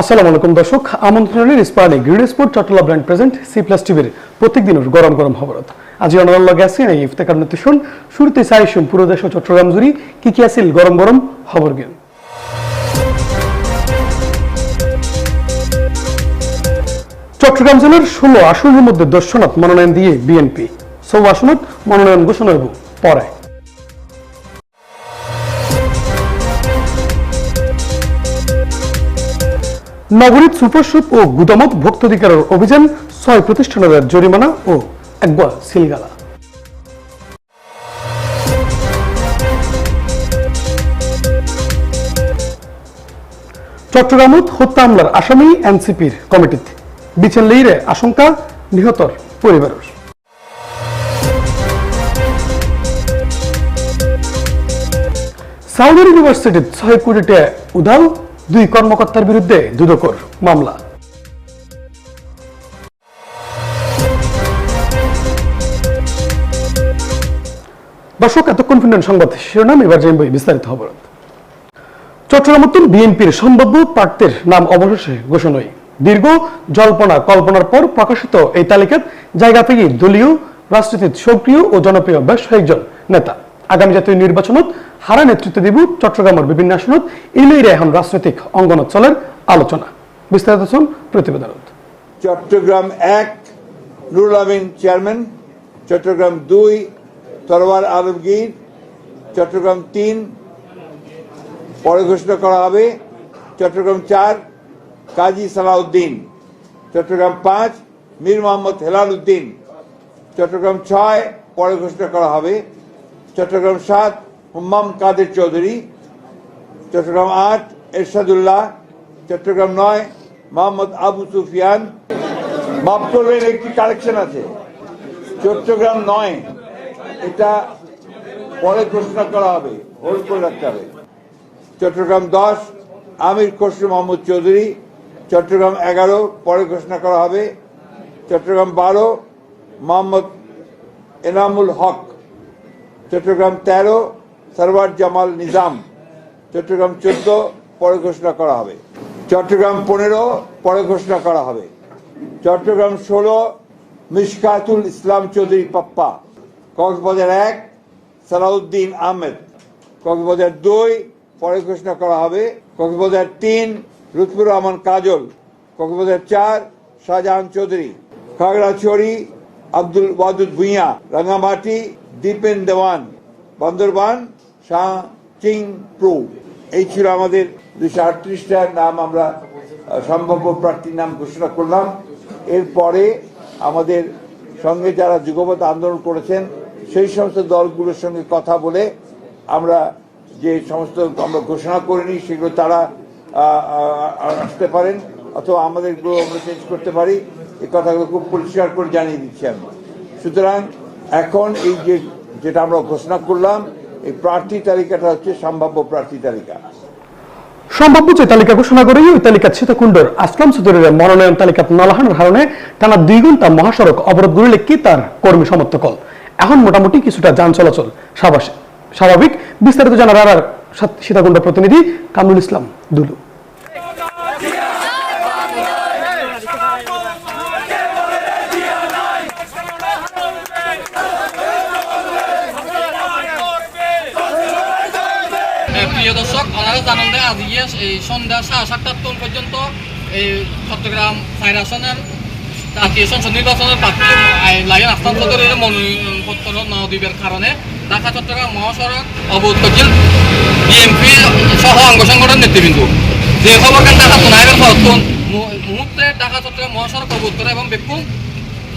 আসসালামু আলাইকুম দর্শক, আমন্ত্রণের Ispahani grid sport Chattala brand present C plus টিভির প্রত্যেক দিনের গরম গরম খবরত আজি অনার লগে আছে, এই ইফতেকার নতিশন শুরুতে চাইশুন পুরো দেশ চট্টগ্রাম জুড়ি কি কি আছিল গরম গরম খবর জ্ঞান চট্টগ্রাম জেলার ষোলো আসনের মধ্যে দর্শনাথ মনোনয়ন দিয়ে বিএনপি সব আসনত মনোনয়ন ঘোষণা হইব পরে নগরীর সুপারশপ ও গুদামত ভোক্তাধিকারের অভিযান ছয় প্রতিষ্ঠানের জরিমানা ও একবার সিলগালা। চট্টগ্রামত হত্যা হামলার আসামি এনসিপির কমিটিতে। বিছেন লেইরে আশঙ্কা নিহতর পরিবারের। সাউদি ইউনিভার্সিটির ছয় কোটি টাকা উধাও দুই কর্মকর্তার বিরুদ্ধে দুদকর মামলা। দর্শক, এতক্ষণ শুনলেন সংবাদ শিরোনাম, এবার জানব বিস্তারিত খবর চট্টগ্রাম উত্তর বিএনপির সম্ভাব্য প্রার্থীর নাম অবশেষে ঘোষণা হয় দীর্ঘ জল্পনা কল্পনার পর প্রকাশিত এই তালিকাত জায়গা পেয়ে দলীয়, রাজনীতির সক্রিয় ও জনপ্রিয় বেশ কয়েকজন নেতা। আগামী জাতীয় নির্বাচনত হারা নেতৃত্ব দিব চট্টগ্রামের বিভিন্ন আসনত। ইলেইরে এখন রাজনৈতিক অঙ্গনত চলের আলোচনা। বিস্তারিত শুন প্রতিবেদনত। চট্টগ্রাম এক, নুরুল আমিন চেয়ারম্যান। চট্টগ্রাম দুই তরওয়ার আলমগীর। চট্টগ্রাম তিন, পরে ঘোষণা করা হবে। চট্টগ্রাম চার, কাজী সালাউদ্দিন। চট্টগ্রাম পাঁচ, মীর মোহাম্মদ হেলাল উদ্দিন। চট্টগ্রাম ছয়, পরে ঘোষণা করা হবে। চট্টগ্রাম সাত, হুম্মাম কাদের চৌধুরী, চট্টগ্রাম আট, এরশাদুল্লাহ, চট্টগ্রাম নয়, মোহাম্মদ আবু সুফিয়ান। করবেন, একটি কারেকশন আছে। চট্টগ্রাম নয়, এটা পরে ঘোষণা করা হবে হোল্ড করে রাখতে হবে। চট্টগ্রাম দশ, আমির খসরু মোহাম্মদ চৌধুরী। চট্টগ্রাম এগারো, পরে ঘোষণা করা হবে। চট্টগ্রাম বারো, মোহাম্মদ এনামুল হক। চট্টগ্রাম তেরো, সরওয়ার জামাল নিজাম। চট্টগ্রাম চোদ্দ, পরে ঘোষণা করা হবে। চট্টগ্রাম পনেরো, পরে ঘোষণা করা হবে। চট্টগ্রাম ষোলো, মিশকাতুল ইসলাম চৌধুরী পাপ্পা। কক্সবাজার এক, সালাউদ্দিন আহমেদ। কক্সবাজার দুই, পরে ঘোষণা করা হবে। কক্সবাজার তিন, লুৎফুর রহমান কাজল। কক্সবাজার চার, শাহজাহান চৌধুরী। খাগড়াছড়ি, আব্দুল ওয়াদুদ ভুঁইয়া। রাঙ্গামাটি দীপেন দেওয়ান, বান্দরবান, শাহ চিং প্রু। এই ছিল আমাদের দুশো আটত্রিশটা নাম আমরা সম্ভাব্য প্রার্থীর নাম ঘোষণা করলাম। এরপরে আমাদের সঙ্গে যারা যুগপথ আন্দোলন করেছেন, সেই সমস্ত দলগুলোর সঙ্গে কথা বলে আমরা যে সমস্ত আমরা ঘোষণা করিনি সেগুলো তারা আসতে পারেন অথবা আমাদেরগুলো আমরা চেঞ্জ করতে পারি। এই কথাগুলো খুব পরিষ্কার করে জানিয়ে দিচ্ছি আমি। সুতরাং এখন এই যে যেটা আমরা ঘোষণা করলাম, এই প্রার্থী তালিকাটা হচ্ছে সম্ভাব্য প্রার্থী তালিকা। সম্ভাব্য যে তালিকা ঘোষণা করে, ওই তালিকা সীতাকুণ্ডের আসলাম সুদরের মনোনয়ন তালিকা নলাহানোর কারণে টানা দুই ঘণ্টা মহাসড়ক অবরোধ গড়লে কি তার কর্মী সমর্থকল এখন মোটামুটি কিছুটা যান চলাচল স্বাভাবিক। বিস্তারিত জানার আর সীতাকুণ্ড প্রতিনিধি কামরুল ইসলাম, দুলু এ, প্রিয় দর্শক ওনারা জানান যে আজকে এই সন্ধ্যা সাড়ে সাতটার তন পর্যন্ত এই চট্টগ্রাম ফায়ার আসনের জাতীয় সংসদ নির্বাচনের প্রার্থী লাইন হস্তান্তরের মনোনয়নপত্র ন দিবের কারণে ঢাকা, চট্টগ্রাম মহাসড়ক অবরোধ করছেন বিএনপি সহ অঙ্গ সংগঠন নেতৃবৃন্দ। যে খবর কেন ঢাকা তোনাইবের পরতন মুহূর্তে ঢাকা, চট্টগ্রাম মহাসড়ক অবরোধ করে এবং বেকুম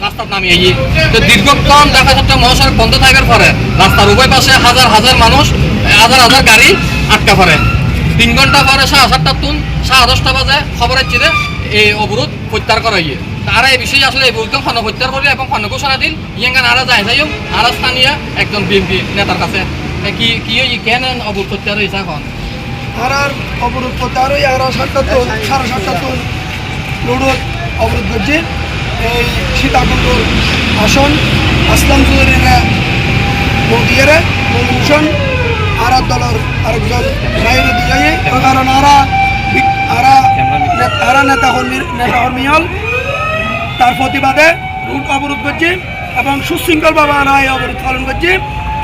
রাস্তার নামিয়ে গিয়ে। তো দীর্ঘক্ষণ ঢাকা, চট্টগ্রাম মহাসড়ক বন্ধ থাকার পরে রাস্তার উভয় পাশে হাজার হাজার মানুষ, হাজার হাজার গাড়ি আটকা পড়ে। তিন ঘণ্টা পরে সাড়ে সাতটা তুন সাড়ে দশটা বাজে খবরের চিরে এই অবরোধ প্রত্যাহার করা ইয়ে তারা এই বিষয়ে আসলে এই বলতাম খন্ড প্রত্যাহার করবে এবং খন্ড ঘোষণা দিন। ইয়েঙ্গান আরা যায় যাই আরা স্থানীয় একজন বিএনপি নেতার কাছে। কি কি হই কেন অবরোধ প্রত্যাহার হয়েছে এখন? আর আর অবরোধ আরও এগারো সাতটা তো সাড়ে সাতটা তো লুডো অবরোধ করছে। এই সীতাকুণ্ড আসন আসলাম চৌধুরীরা মন্ত্রীরা মনভূষণ আর দলের আরেকজন বাইরে দিয়ে কারণ আরা আরা নেতা কর্মী নেতা কর্মী হল তার প্রতিবাদে রুট অবরোধ করছি এবং সুশৃঙ্খলভাবে আমরা এই অবরোধ পালন করছি।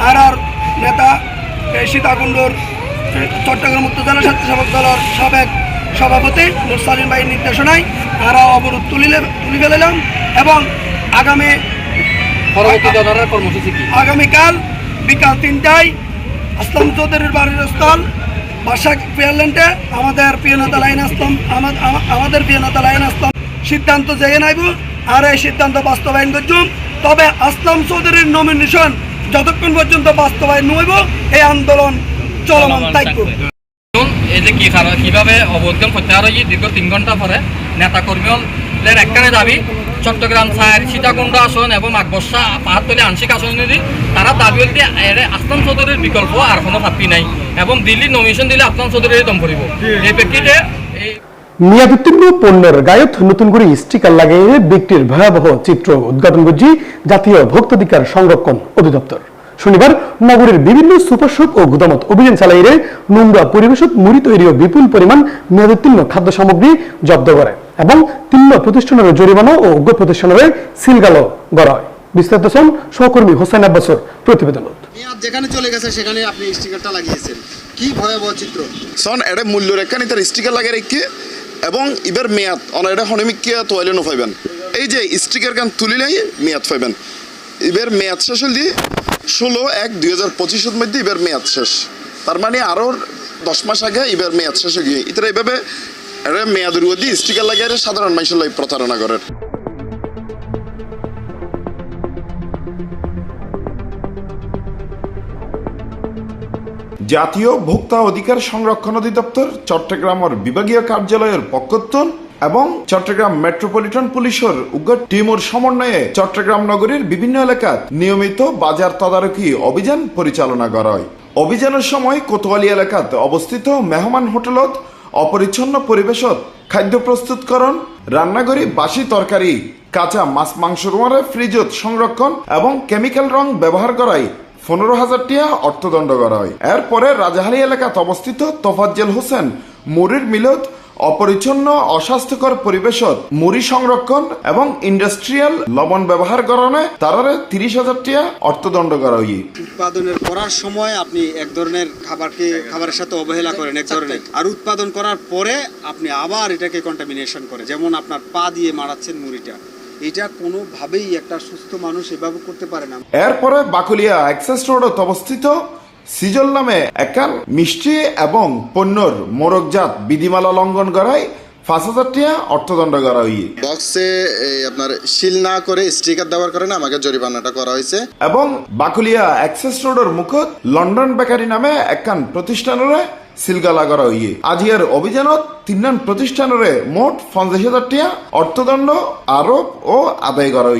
আর আর নেতা সীতাকুণ্ডর চট্টগ্রাম উত্তর জেলা স্বেচ্ছাসেবক দলের সাবেক সভাপতি মুরসালিন ভাইয়ের নির্দেশনায় আমরা অবরোধ তুলিলে তুলি ফেলিলাম এবং আগামী আগামীকাল বিকাল তিনটায় আসলাম চৌধুরীর বাড়ির স্থল বাসা পিয়ারল্যান্ডে আমাদের প্রিয়নতা লাইন আমা- আমাদের প্রিয়নতা লাইন আসলাম। সিদ্ধান্ত জেগে নাইব, আর এই সিদ্ধান্ত বাস্তবায়ন করছুম। তবে আসলাম চৌধুরীর নমিনেশন যতক্ষণ পর্যন্ত বাস্তবায়ন নইব এই আন্দোলন চলমান এখন এই যে কি কারণ- প্রত্যাহার হয়ে দীর্ঘ তিন ঘণ্টা পরে নেতা কর্মীদের একখানে দাবি চট্টগ্রাম সাহের সীতাকুণ্ড আসন এবং আকবর্ষা পাহাড়তলি আংশিক আসন নিদি তারা দাবি হইতে আসলাম চৌধুরীর বিকল্প আর কোনো ভাবি নাই এবং দিল্লি নমিনেশন দিলে আসলাম চৌধুরীর দম করিব এই প্রেক্ষিতে এই মেয়াদোত্তীর্ণ পণ্যের গায়ত নতুন করে স্টিকার লাগিয়ে ভয়াবহ চিত্র উদ্ঘাটন করছি জাতীয় ভোক্তাধিকার সংরক্ষণ অধিদপ্তর শনিবার নগরের বিভিন্ন সুপারশপ ও গুদামত অভিযান চালাইয়ে নোংরা পরিবেশত মুড়ি তৈরি ও বিপুল পরিমাণ মেয়াদোত্তীর্ণ খাদ্য সামগ্রী জব্দ করে এবং তিন প্রতিষ্ঠানের জরিমানা ও উগ্র প্রতিষ্ঠানের সিলগালো করা হয়। বিস্তারিত শোন সহকর্মী হোসেন আব্বাসর প্রতিবেদনত। মেয়াদ যেখানে চলে গেছে সেখানে আপনি স্টিকারটা লাগিয়েছেন। কি ভয়াবহ চিত্র? সন এটা মূল্য রেখা তার স্টিকার লাগে রেখে এবং ইবার মেয়াদ অনা এটা হনিমিকিয়া তোয়ালে নফাইবেন এই যে স্টিকার গান তুলিলেই মেয়াদ পাইবেন এবার মেয়াদ শেষ হল ষোলো এক দুই হাজার পঁচিশের মধ্যে এবার মেয়াদ শেষ। তার মানে আরও দশ মাস আগে এবার মেয়াদ শেষ হয়ে গিয়ে এটা এইভাবে এটা মেয়াদের দিয়ে স্টিকার লাগিয়ে সাধারণ মানুষের লাই প্রতারণা করেন। জাতীয় ভোক্তা অধিকার সংরক্ষণ অধিদপ্তর চট্টগ্রামের বিভাগীয় কার্যালয়ের পক্ষত্তন এবং চট্টগ্রাম মেট্রোপলিটন পুলিশের উগ্র টিমর সমন্বয়ে চট্টগ্রাম নগরীর বিভিন্ন এলাকাত নিয়মিত বাজার তদারকি অভিযান পরিচালনা করা হয়। অভিযানের সময় কোতোয়ালি এলাকাত অবস্থিত মেহমান হোটেলত অপরিচ্ছন্ন পরিবেশত খাদ্য প্রস্তুতকরণ, রান্নাঘরে বাসি তরকারি, কাঁচা মাছ মাংস রুমারে ফ্রিজত সংরক্ষণ এবং কেমিক্যাল রং ব্যবহার করায় পনেরো হাজার টিয়া অর্থদণ্ড করা হয়। এরপরে রাজাহালি এলাকাত অবস্থিত তোফাজ্জেল হোসেন মুড়ির মিলত অপরিচ্ছন্ন অস্বাস্থ্যকর পরিবেশত মুড়ি সংরক্ষণ এবং ইন্ডাস্ট্রিয়াল লবণ ব্যবহার কারণে তারারে তিরিশ হাজার টিয়া অর্থদণ্ড করা হয় উৎপাদনের করার সময় আপনি এক ধরনের খাবারকে খাবারের সাথে অবহেলা করেন এক ধরনের। আর উৎপাদন করার পরে আপনি আবার এটাকে কন্টামিনেশন করে। যেমন আপনার পা দিয়ে মারাচ্ছেন মুড়িটা। এটা কোনোভাবেই একটা সুস্থ মানুষ এভাবে করতে পারে না। এরপরে বাকুলিয়া অ্যাক্সেস রোডত অবস্থিত সিজল নামে একান মিষ্টি এবং পণ্যর মোরকজাত বিধিমালা লঙ্ঘন করায় পাঁচ হাজার অর্থদণ্ড করা হই বক্সে আপনার সিল না করে স্টিকার দেওয়ার কারণে আমাকে জরিমানাটা করা হয়েছে। এবং বাকুলিয়া অ্যাক্সেস রোডের মুখত লন্ডন বেকারি নামে একখান প্রতিষ্ঠানরে সিলগালা করা হইয়ে আজিয়ার অভিযানত তিনজন প্রতিষ্ঠানরে মোট পঞ্চাশ হাজার টিয়া অর্থদণ্ড, আরোপ ও আদায় করা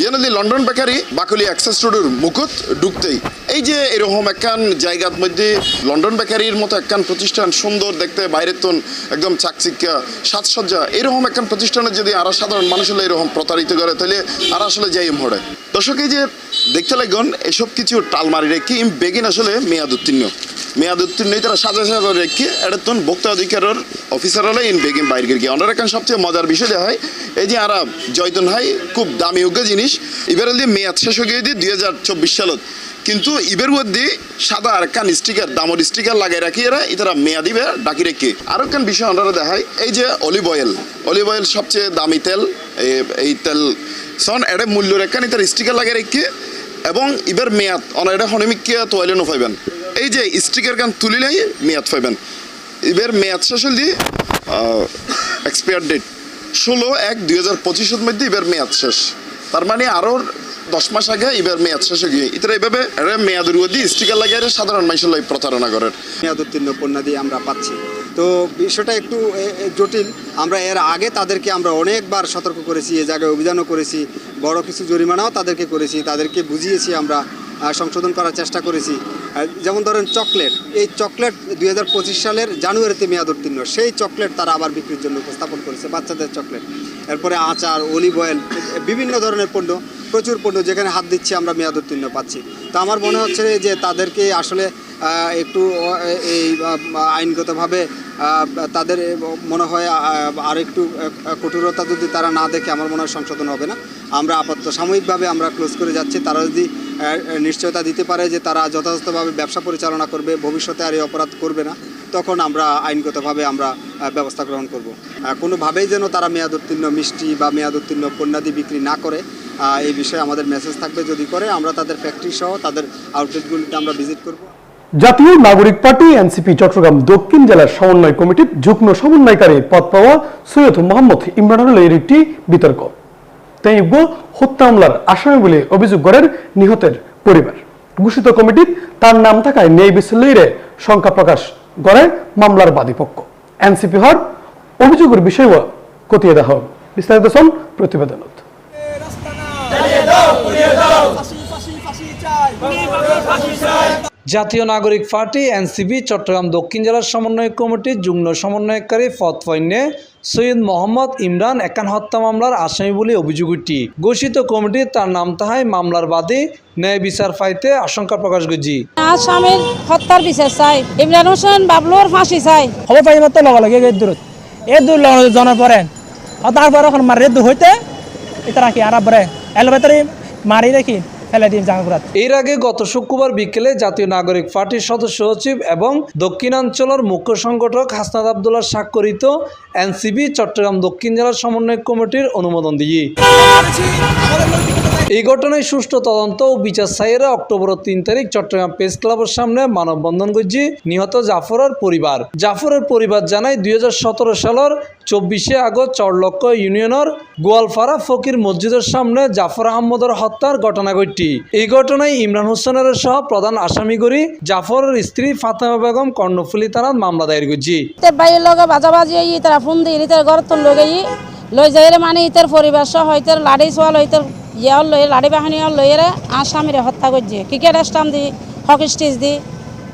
ইয়ানদি লন্ডন বেকারি, বাকলি অ্যাক্সেস রোডের মুকুট ঢুকতেই এই যে এরকম একখান জায়গার মধ্যে লন্ডন বেকারির মতো একখান প্রতিষ্ঠান সুন্দর দেখতে, বাইরের তন একদম চাকচিক্যা, সাজসজ্জা, এরকম একখান প্রতিষ্ঠানে যদি আর সাধারণ মানুষ হলে এরকম প্রতারিত করে, তাহলে আর আসলে যাই ভরে দর্শক, এই যে দেখতে লাগন, এসব কিছু টালমারি রেখে ইম বেগিন আসলে মেয়াদ উত্তীর্ণ। মেয়াদ উত্তীর্ণ তারা সাজা সাজা রেখে এটা তন ভোক্তা অধিকারের অফিসার হলে ইন বেগিন বাইর গিয়ে অন্যরা সবচেয়ে মজার বিষয় দেখা হয়, এই যে আরা জয়তন হাই খুব দামি উগ্র জিনিস, এবার দিয়ে মেয়াদ শেষ হয়ে গিয়ে দিয়ে দুই হাজার চব্বিশ সালত। কিন্তু ইবের মধ্যে সাদা আর কান স্টিকার, দামর স্টিকার লাগাই রাখি এরা ইতারা মেয়াদি বে ডাকি রেখে। আরও কান বিষয় আমরা দেখায় এই যে অলিভ অয়েল অলিভ অয়েল সবচেয়ে দামি তেল এই তেল, সন এটা মূল্য রেখান ইতার স্টিকার লাগাই রেখে, এবং ইবের মেয়াদ অনা এটা হনিমিকিয়া তোয়ালে নফাইবেন এই যে স্টিকার গান তুলিলেই মেয়াদ পাইবেন এবার মেয়াদ শেষ হল এক্সপায়ার ডেট ষোলো এক দুই হাজার পঁচিশের মধ্যে এবার মেয়াদ শেষ। তার মানে আরও দশ মাস আগে এবার মেয়াদ শেষ হয়ে গিয়ে এটা এভাবে মেয়াদের দিয়ে স্টিকার লাগিয়ে সাধারণ মানুষের লাই প্রতারণা করেন মেয়াদ উত্তীর্ণ দিয়ে আমরা পাচ্ছি। তো বিষয়টা একটু জটিল। আমরা এর আগে তাদেরকে আমরা অনেকবার সতর্ক করেছি, এ জায়গায় অভিযানও করেছি, বড় কিছু জরিমানাও তাদেরকে করেছি, তাদেরকে বুঝিয়েছি আমরা সংশোধন করার চেষ্টা করেছি। যেমন ধরেন চকলেট, এই চকলেট দুই হাজার পঁচিশ সালের জানুয়ারিতে মেয়াদ উত্তীর্ণ। সেই চকলেট তারা আবার বিক্রির জন্য উপস্থাপন করেছে, বাচ্চাদের চকলেট। এরপরে আচার অলিভ অয়েল বিভিন্ন ধরনের পণ্য, প্রচুর পণ্য যেখানে হাত দিচ্ছি আমরা মেয়াদ উত্তীর্ণ পাচ্ছি। তো আমার মনে হচ্ছে যে তাদেরকে আসলে একটু এই আইনগতভাবে তাদের মনে হয় আর একটু কঠোরতা যদি তারা না দেখে, আমার মনে হয় সংশোধন হবে না। আমরা আপাতত সাময়িকভাবে আমরা ক্লোজ করে যাচ্ছি। তারা যদি নিশ্চয়তা দিতে পারে যে তারা যথাযথভাবে ব্যবসা পরিচালনা করবে, ভবিষ্যতে আর এই অপরাধ করবে না, তখন আমরা আইনগতভাবে আমরা ব্যবস্থা গ্রহণ করব। কোনোভাবেই যেন তারা মেয়াদ উত্তীর্ণ মিষ্টি বা মেয়াদ উত্তীর্ণ পণ্যাদি বিক্রি না করে এই বিষয়ে আমাদের মেসেজ থাকবে। যদি করে, আমরা তাদের ফ্যাক্টরি সহ তাদের আউটলেটগুলিতে আমরা ভিজিট করব। জাতীয় নাগরিক পার্টি, এনসিপি, চট্টগ্রাম দক্ষিণ জেলার সমন্বয় কমিটির যুগ্ম সমন্বয়কারী পদ পাওয়া সৈয়দ মোহাম্মদ ইমরানুল এর একটি বিতর্ক তেইব্য হত্যা মামলার আসামি বলে অভিযোগ করেন নিহতের পরিবার। ঘোষিত কমিটির তার নাম থাকায় ন্যায় বিশ্লেষণে শঙ্কা প্রকাশ করে মামলার বাদীপক্ষ। এনসিপি হওয়ার অভিযোগের বিষয়ও খতিয়ে দেখা হবে। বিস্তারিত প্রতিবেদনত। জাতীয় নাগরিক পার্টি এনসিপি চট্টগ্রাম দক্ষিণ জেলার সমন্বয় কমিটির যুগ্ম সমন্বয়কারী পণ্যে সৈয়দ মোহাম্মদ ইমরান একান হত্যা মামলার আসামি বলে অভিযোগ উঠি। ঘোষিত কমিটি তার নাম তাহাই মামলার বাদী ন্যায় বিচার পাইতে আশঙ্কা প্রকাশ করছি। আসামির হত্যার বিচার চাই ইমরান হোসেন বাবলুর ফাঁসি চাই। খবর পাই মাত্র লগে লগে এই দূরত এই দূর জনের পরে তারপরে এখন মারি দূর হইতে এটা রাখি আর পরে এলো মারি রাখি ফেলে দিন এর আগে গত শুক্রবার বিকেলে জাতীয় নাগরিক পার্টির সদস্য সচিব এবং দক্ষিণাঞ্চলের মুখ্য সংগঠক হাসনাদ আবদুল্লাহ স্বাক্ষরিত এনসিবি চট্টগ্রাম দক্ষিণ জেলার সমন্বয় কমিটির অনুমোদন দিয়ে। এই ঘটনায় সুষ্ঠু তদন্ত ও বিচার সাইয়েরা অক্টোবর তিন তারিখ চট্টগ্রাম প্রেস ক্লাবের সামনে মানববন্ধন করছি নিহত জাফরের পরিবার। জাফরের পরিবার জানায় দুই সালের চব্বিশে আগস্ট চরলক্ষ ইউনিয়নের গোয়ালপাড়া ফকির মসজিদের সামনে জাফর আহমদের হত্যার ঘটনা ঘটটি এই ঘটনায় ইমরান হোসেনের সহ প্রধান আসামি করি জাফরের স্ত্রী ফাতেমা বেগম কর্ণফুলি থানার মামলা দায়ের করছি। তারা ঘর তো যাইরে মানে ইতের পরিবার সহ, ইতের লাড়ি সোয়াল, ইতের ইয়াল লই লাড়ি বাহিনী লইরে আসামিরে হত্যা করছে। ক্রিকেট স্টাম দি, হকি স্টেজ দি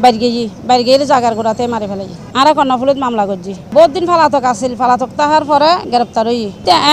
বাইর গেছি বাইর গেলে জাগার গোড়াতে মারি ফেলাই আর কর্ণফুলিত মামলা করছি। বহুত দিন ফালাতক আছিল, ফালাতক তাহার পরে গ্রেপ্তার হই।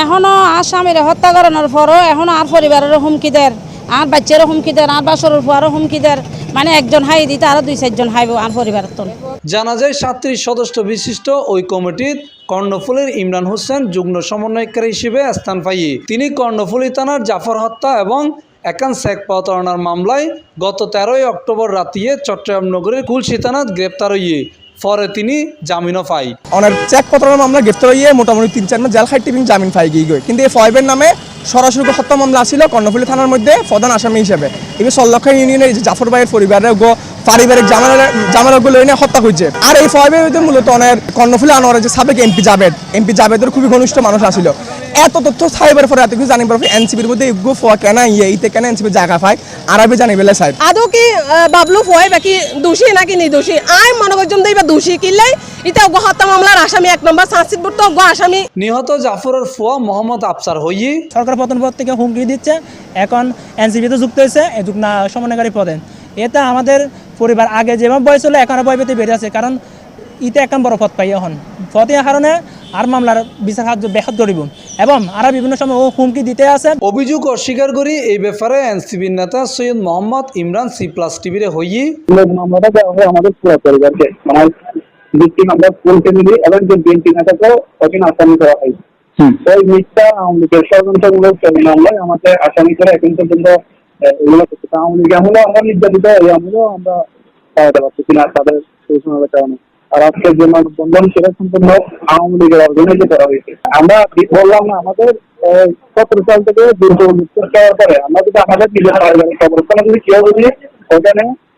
এখনও আসামিরে হত্যা করানোর পরও এখনও আর পরিবারের হুমকি দেয় আর বাচ্চারও হুমকি দেয় আর বাসরের ফুয়ারও হুমকি দেয় মানে একজন হাই দিতে আরও দুই চারজন হাইব আর পরিবারের তো জানা যায় সাতত্রিশ সদস্য বিশিষ্ট ওই কমিটির কর্ণফুলীর ইমরান হোসেন যুগ্ম সমন্বয়কারী হিসেবে স্থান পাইয়ে তিনি কর্ণফুলী থানার জাফর হত্যা এবং একান শেখ পাওতারণার মামলায় গত তেরোই অক্টোবর রাতিয়ে চট্টগ্রাম নগরের কুলসি থানাত গ্রেপ্তার হইয়ে পরে তিনি জামিনও পাই অনেক চেক পত্রের মামলা গ্রেপ্তার হইয়ে মোটামুটি তিন চার মাস জেল এবং জামিন পাই গিয়ে। কিন্তু এই ফয়েবের নামে সরাসরি হত্যা মামলা ছিল কর্ণফুলী থানার মধ্যে প্রধান আসামি হিসেবে। এবার সল্লক্ষা ইউনিয়নের যে জাফর ভাইয়ের পরিবারের গো পারিবারিক জামালা জামালাগুলো এনে হত্যা হয়েছে আর এই মধ্যে মূলত অনেক কর্ণফুলী আনোয়ারের যে সাবেক এমপি জাবেদ এমপি জাবেদের খুবই ঘনিষ্ঠ মানুষ আসিল এত তথ্য সাহেবের পরে এত কিছু জানিবার পরে এনসিপির মধ্যে ইগো ফোয়া কেন ইয়ে ইতে কেন এনসিপির জায়গা পায়, আরবি জানি বেলে সাহেব। আদৌ কি বাবলু ফয় বাকি দোষী নাকি নির্দোষী? আই মনে এবার দোষী কিনলে অগ হত্যা মামলার আসামি এক নম্বর সাংসিদ বুট অগ আসামি। নিহত জাফরের ফুয়া মোহাম্মদ আফসার হইয়ে সরকার পতন পদ থেকে হুমকি দিচ্ছে এখন এনসিপিতে যুক্ত হয়েছে এই যুগ না সমন্বয়কারী পদে। এটা আমাদের পরিবার আগে যেভাবে বয়স হলো এখন বয় পেতে বেড়ে আছে কারণ ইতে এখন বড় পদ পাই এখন। ইয়ার কারণে আর মামলার বিচার সাহায্য ব্যাহত করিব এবং আর বিভিন্ন সময় ও হুমকি দিতে আছে। অভিযোগ অস্বীকার করি এই ব্যাপারে এনসিবির নেতা সৈয়দ মোহাম্মদ ইমরান সি প্লাস টিভিরে হইয়ে মামলাটা দেওয়া হয় আমাদের পুরো পরিবারকে। মানে ভিক্টিম আমরা ফ্যামিলি এবং যে বিএনপি আসামি করা হয়। মিথ্যা আওয়ামী লীগের ষড়যন্ত্রমূলক মামলায় আমাদের আসামি করে এখন পর্যন্ত এগুলো আওয়ামী লীগ আমরা নির্যাতিত এই আমলেও আমরা পাওয়াতে পারছি কিনা তাদের কারণে। আর আজকে যে মানববন্ধন সেটা সম্পূর্ণ আওয়ামী লীগের অর্গানাইজে করা হয়েছে। আমরা বললাম না আমাদের সতেরো সাল থেকে দুর্যোগ মুক্ত পরে আমরা যদি আমাদের নিজের যদি কেউ যদি ওখানে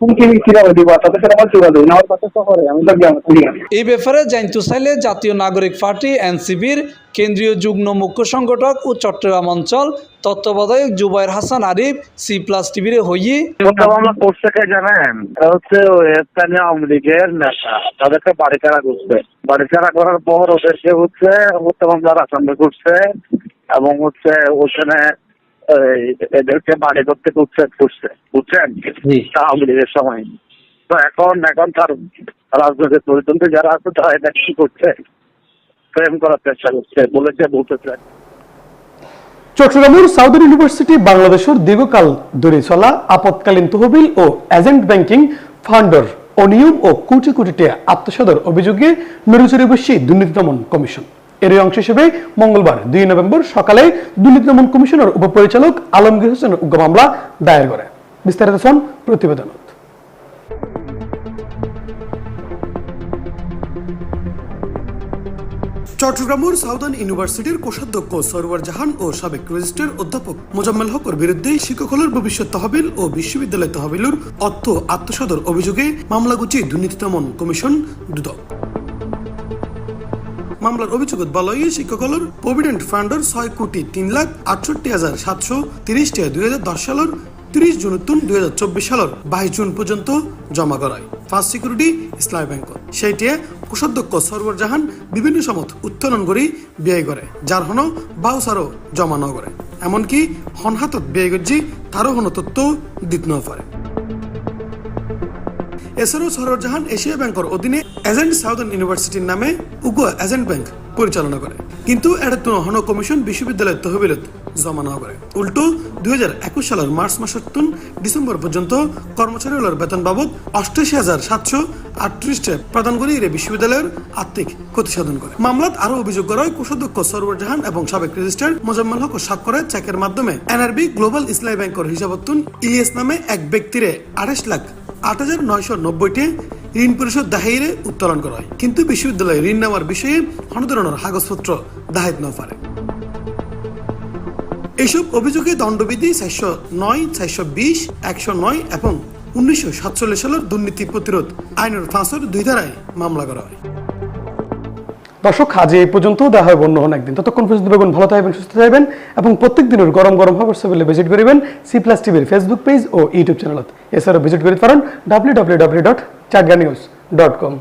আমার আমার এই ব্যাপারে জানতে চাইলে জাতীয় নাগরিক পার্টি এনসিবির কেন্দ্রীয় যুগ্ম মুখ্য সংগঠক ও চট্টগ্রাম অঞ্চল তত্ত্বাবধায়ক জুবাইর হাসান আরিফ সি প্লাস টিভির হইয়ে করছে জানেন হচ্ছে স্থানীয় আওয়ামী লীগের নেতা। তাদেরকে বাড়ি কারা করছে বাড়ি কারা করার পর ওদেরকে হচ্ছে হত্যা মামলার আসামি করছে এবং হচ্ছে ওখানে এদেরকে বাড়ি করতে উচ্ছেদ করছে বুঝছেন? আওয়ামী লীগের সময়। তো এখন এখন তার রাজনৈতিক পরিতন্ত্রে যারা আছে তারা এটা কি করছে? প্রেম করার চেষ্টা করছে বলেছে বলতেছে। চট্টগ্রামের সাউদার্ন ইউনিভার্সিটি বাংলাদেশের দীর্ঘকাল ধরে চলা আপৎকালীন তহবিল ও এজেন্ট ব্যাংকিং ফান্ডর অনিয়ম ও কোটি কোটি টাকা আত্মসাদর অভিযোগে নড়িচড়ে বসছে দুর্নীতি দমন কমিশন। এর অংশ হিসেবে মঙ্গলবার দুই নভেম্বর সকালে দুর্নীতি দমন কমিশনের উপপরিচালক আলমগীর হোসেনের উগ্র মামলা দায়ের করে। বিস্তারিত শোন প্রতিবেদনত। চট্টগ্রামের সাউদার্ন ইউনিভার্সিটির কোষাধ্যক্ষ সরওয়ার জাহান ও সাবেক রেজিস্ট্রার অধ্যাপক মোজাম্মেল হকর বিরুদ্ধে শিক্ষকলের ভবিষ্যৎ তহবিল ও বিশ্ববিদ্যালয় তহবিলের অর্থ আত্মসাদর অভিযোগে মামলা গুছিয়ে দুর্নীতি দমন কমিশন দুদক। মামলার অভিযোগত বলয়ে শিক্ষকলের প্রভিডেন্ট ফান্ডের ছয় কোটি তিন লাখ আটষট্টি হাজার সাতশো তিরিশ টাকা দুই হাজার দশ সালের তিরিশ জুন তুন দুই হাজার চব্বিশ সালের বাইশ জুন পর্যন্ত জমা করায় ফার্স্ট সিকিউরিটি ইসলামী ব্যাংক। সেইটিয়ে কোষাধ্যক্ষ সরওয়ার জাহান বিভিন্ন সমত উত্তোলন করে ব্যয় করে, যার হন বাউসারও জমা ন করে এমনকি হনহাতত ব্যয় গজ্জি তারও হন তথ্য দিত ন পারে এছাড়াও সরোয়ার এশিয়া ব্যাংকের অধীনে এজেন্ট সাউদার্ন ইউনিভার্সিটির নামে উগো এজেন্ট ব্যাংক পরিচালনা করে। কিন্তু এটা তো হন কমিশন বিশ্ববিদ্যালয়ের তহবিলত জমা না করে। উল্টো, দুই হাজার একুশ সালের মার্চ মাসের তুন ডিসেম্বর পর্যন্ত কর্মচারীগুলোর বেতন বাবদ অষ্টাশি হাজার সাতশো আটত্রিশ টাকা প্রদান করে এর বিশ্ববিদ্যালয়ের আর্থিক ক্ষতি সাধন করে। মামলাত আরও অভিযোগ করা হয়, কোষাধ্যক্ষ সরোয়ার জাহান এবং সাবেক রেজিস্ট্রার মোজাম্মেল হক স্বাক্ষরে চেকের মাধ্যমে এনআরবি গ্লোবাল ইসলামী ব্যাংকের হিসাবতুন ইলিয়াস নামে এক ব্যক্তিরে আড়াইশ লাখ আট হাজার নয়শো নব্বইটি ঋণ পরিশোধ দাহাইরে উত্তোলন করা হয়। কিন্তু বিশ্ববিদ্যালয়ে ঋণ নেওয়ার বিষয়ে কোনো ধরনের কাগজপত্র দাহাইত না পারে। এইসব অভিযোগে দণ্ডবিধি চারশো নয়, চারশো বিশ, একশো নয় এবং উনিশশো সাতচল্লিশ সালের দুর্নীতি প্রতিরোধ আইনের ফাঁসের দুই ধারায় মামলা করা হয়। দর্শক, আজ এই পর্যন্ত দেখা হয় অন্য হন একদিন। ততক্ষণ পর্যন্ত বেগুন ভালো থাকবেন, সুস্থ থাকবেন এবং প্রত্যেক দিনের গরম গরম খবর সবলে ভিজিট করিবেন সি প্লাস টিভির ফেসবুক পেজ ও ইউটিউব চ্যানেলত এছাড়াও ভিজিট করতে পারেন W W W dot Chatga news dot com